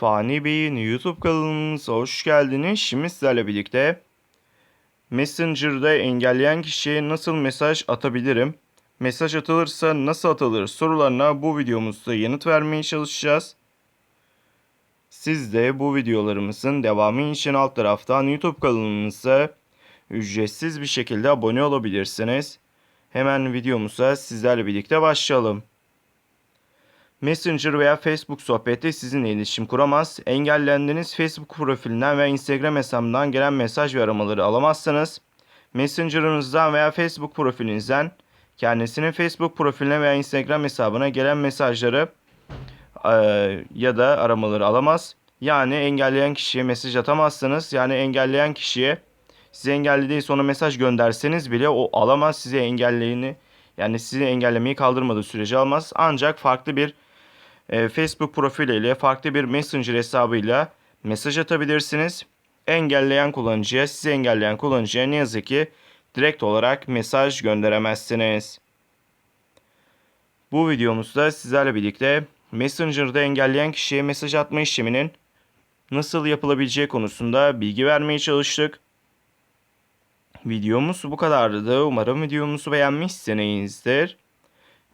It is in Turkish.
Fani Bey'in YouTube kanalımıza hoş geldiniz. Şimdi sizlerle birlikte Messenger'da engelleyen kişiye nasıl mesaj atabilirim? Mesaj atılırsa nasıl atılır sorularına bu videomuzda yanıt vermeye çalışacağız. Siz de bu videolarımızın devamı için alt taraftan YouTube kanalımıza ücretsiz bir şekilde abone olabilirsiniz. Hemen videomuza sizlerle birlikte başlayalım. Messenger veya Facebook sohbeti sizinle iletişim kuramaz. Engellendiğiniz Facebook profilinden veya Instagram hesabından gelen mesaj ve aramaları alamazsınız. Messenger'ınızdan veya Facebook profilinizden kendisinin Facebook profiline veya Instagram hesabına gelen mesajları eee, ya da aramaları alamaz. Yani engelleyen kişiye mesaj atamazsınız. Yani engelleyen kişiye sizi engellediği sonra mesaj gönderseniz bile o alamaz sizi engelleyeni yani sizi engellemeyi kaldırmadığı sürece almaz. Ancak farklı bir e, Facebook profiliyle farklı bir Messenger hesabıyla mesaj atabilirsiniz. Engelleyen kullanıcıya, sizi engelleyen kullanıcıya ne yazık ki direkt olarak mesaj gönderemezsiniz. Bu videomuzda sizlerle birlikte Messenger'da engelleyen kişiye mesaj atma işleminin nasıl yapılabileceği konusunda bilgi vermeye çalıştık. Videomuz bu kadardı. Umarım videomuzu beğenmişsinizdir.